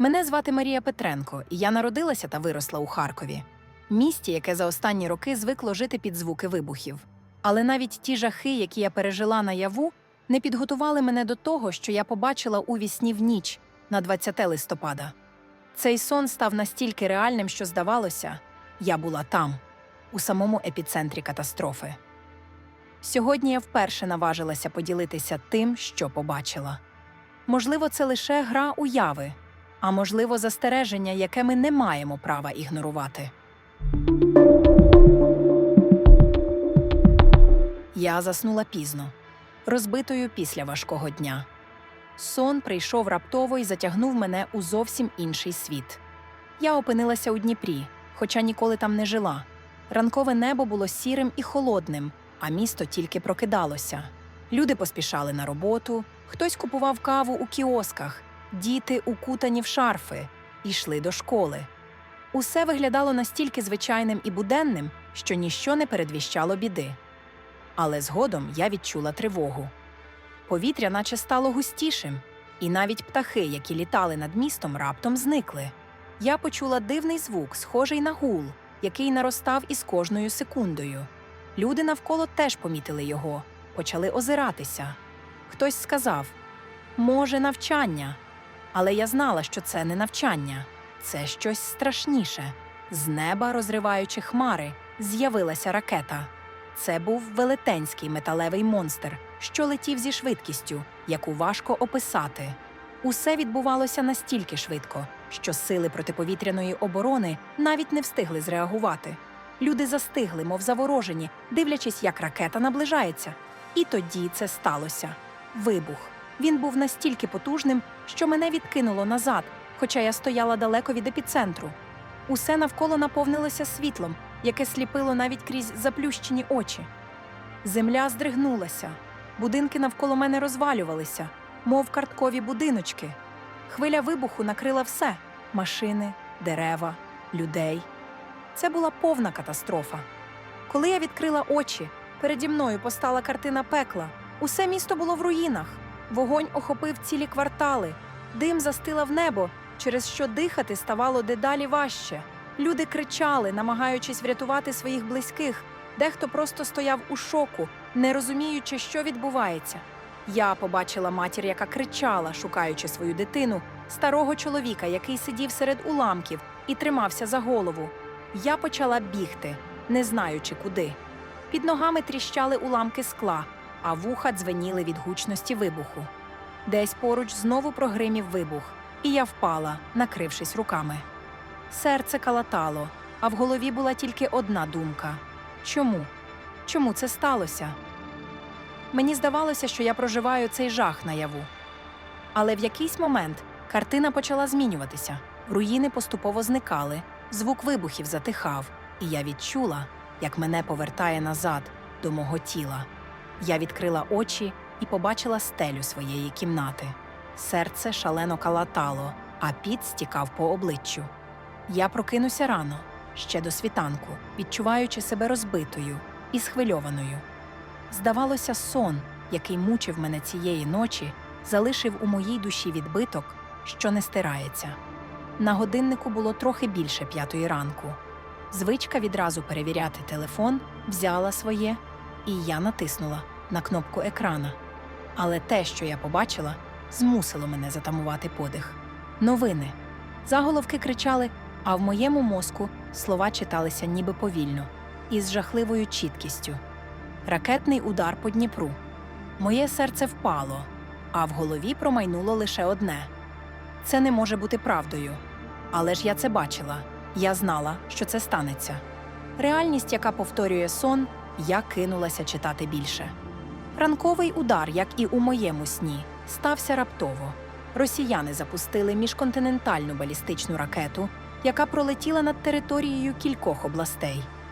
Мене звати Марія Петренко, і я народилася та виросла у Харкові, місті, яке за останні роки звикло жити під звуки вибухів. Але навіть ті жахи, які я пережила наяву, не підготували мене до того, що я побачила у вісні в ніч на 20 листопада. Цей сон став настільки реальним, що здавалося, я була там, у самому епіцентрі катастрофи. Сьогодні я вперше наважилася поділитися тим, що побачила. Можливо, це лише гра уяви, а можливо, застереження, яке ми не маємо права ігнорувати. Я заснула пізно, розбитою після важкого дня. Сон прийшов раптово і затягнув мене у зовсім інший світ. Я опинилася у Дніпрі, хоча ніколи там не жила. Ранкове небо було сірим і холодним, а місто тільки прокидалося. Люди поспішали на роботу, хтось купував каву у кіосках, діти, укутані в шарфи, йшли до школи. Усе виглядало настільки звичайним і буденним, що ніщо не передвіщало біди. Але згодом я відчула тривогу. Повітря наче стало густішим, і навіть птахи, які літали над містом, раптом зникли. Я почула дивний звук, схожий на гул, який наростав із кожною секундою. Люди навколо теж помітили його, почали озиратися. Хтось сказав може, навчання. Але я знала, що це не навчання, це щось страшніше. З неба, розриваючи хмари, з'явилася ракета. Це був велетенський металевий монстр, що летів зі швидкістю, яку важко описати. Усе відбувалося настільки швидко, що сили протиповітряної оборони навіть не встигли зреагувати. Люди застигли, мов заворожені, дивлячись, як ракета наближається. І тоді це сталося вибух. Він був настільки потужним, що мене відкинуло назад, хоча я стояла далеко від епіцентру. Усе навколо наповнилося світлом, яке сліпило навіть крізь заплющені очі. Земля здригнулася, будинки навколо мене розвалювалися, мов карткові будиночки. Хвиля вибуху накрила все машини, дерева, людей. Це була повна катастрофа. Коли я відкрила очі, переді мною постала картина пекла. Усе місто було в руїнах. Вогонь охопив цілі квартали, дим застилав небо, через що дихати ставало дедалі важче. Люди кричали, намагаючись врятувати своїх близьких. Дехто просто стояв у шоку, не розуміючи, що відбувається. Я побачила матір, яка кричала, шукаючи свою дитину, старого чоловіка, який сидів серед уламків і тримався за голову. Я почала бігти, не знаючи куди. Під ногами тріщали уламки скла, а вуха дзвеніли від гучності вибуху. Десь поруч знову прогримів вибух, і я впала, накрившись руками. Серце калатало, а в голові була тільки одна думка: чому? Чому це сталося? Мені здавалося, що я проживаю цей жах наяву. Але в якийсь момент картина почала змінюватися, руїни поступово зникали, звук вибухів затихав, і я відчула, як мене повертає назад до мого тіла. Я відкрила очі і побачила стелю своєї кімнати. Серце шалено калатало, а піт стікав по обличчю. Я прокинуся рано, ще до світанку, відчуваючи себе розбитою і схвильованою. Здавалося, сон, який мучив мене цієї ночі, залишив у моїй душі відбиток, що не стирається. На годиннику було трохи більше п'ятої ранку. Звичка відразу перевіряти телефон взяла своє, і я натиснула на кнопку екрана. Але те, що я побачила, змусило мене затамувати подих. Новини. Заголовки кричали, а в моєму мозку слова читалися ніби повільно, із жахливою чіткістю. Ракетний удар по Дніпру. Моє серце впало, а в голові промайнуло лише одне: це не може бути правдою. Але ж я це бачила, я знала, що це станеться. Реальність, яка повторює сон, я кинулася читати більше. Ранковий удар, як і у моєму сні, стався раптово. Росіяни запустили міжконтинентальну балістичну ракету, яка пролетіла над територією кількох областей.